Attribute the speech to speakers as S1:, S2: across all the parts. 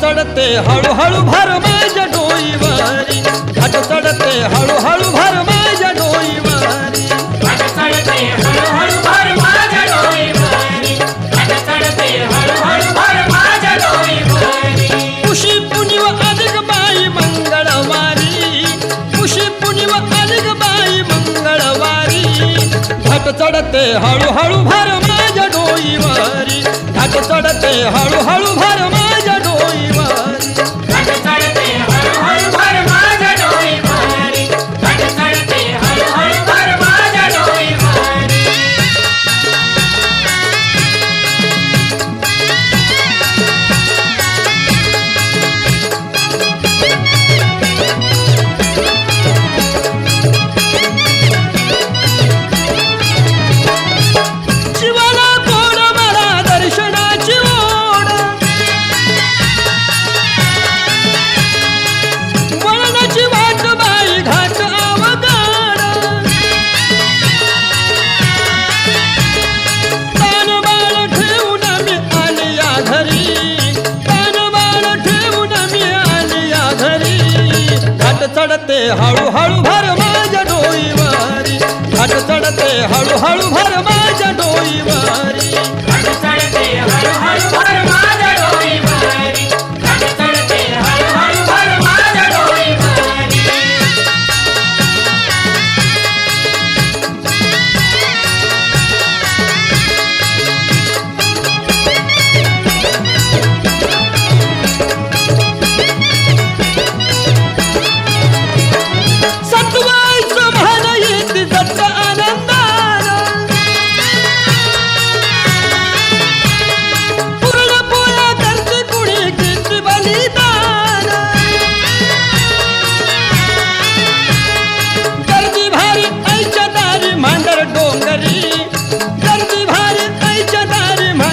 S1: चढते हळूहळू भर माझ्या डोईवारी. घाट चढते हळूहळू भर माझ्या डोईवारी. कुशी पुनिव अधिक बाई मंगळवारी. कुशी पुनिव अधिक बाई मंगळवारी. घाट चढते हळूहळू भर माझ्या चढते हळूहळू भर माझ्या डोईवारी.
S2: घाट चढते हळूहळू भर माझ्या डोईवारी.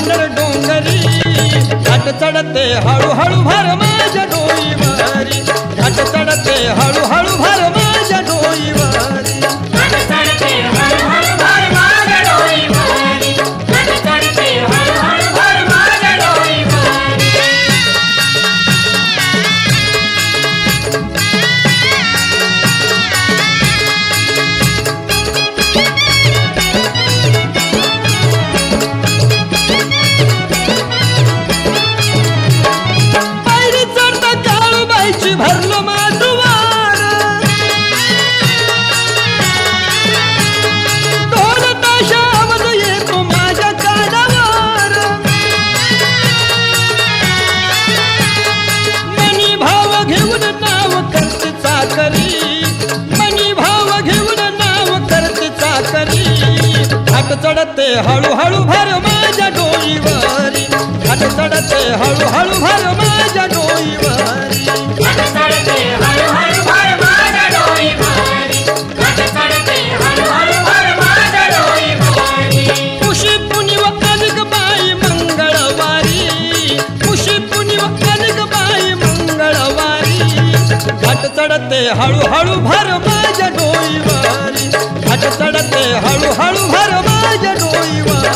S1: दारी डोंगरी. घाट चढते हळूहळू भर माझ्या डोईवारी घाट चढते हळूहळू भर
S2: घाट चढते हळूहळू भर माझ्या डोईवारी. घाट चढते हळूहळू भर माझ्या डोईवारी.
S1: कुशी पुनिव अधिक बाई मंगळवारी. कुशी पुनिव अधिक बाई मंगळवारी. घाट चढते हळूहळू भर माझ्या डोईवारी. घाट चढते हळूहळू भर माझ्या डोईवारी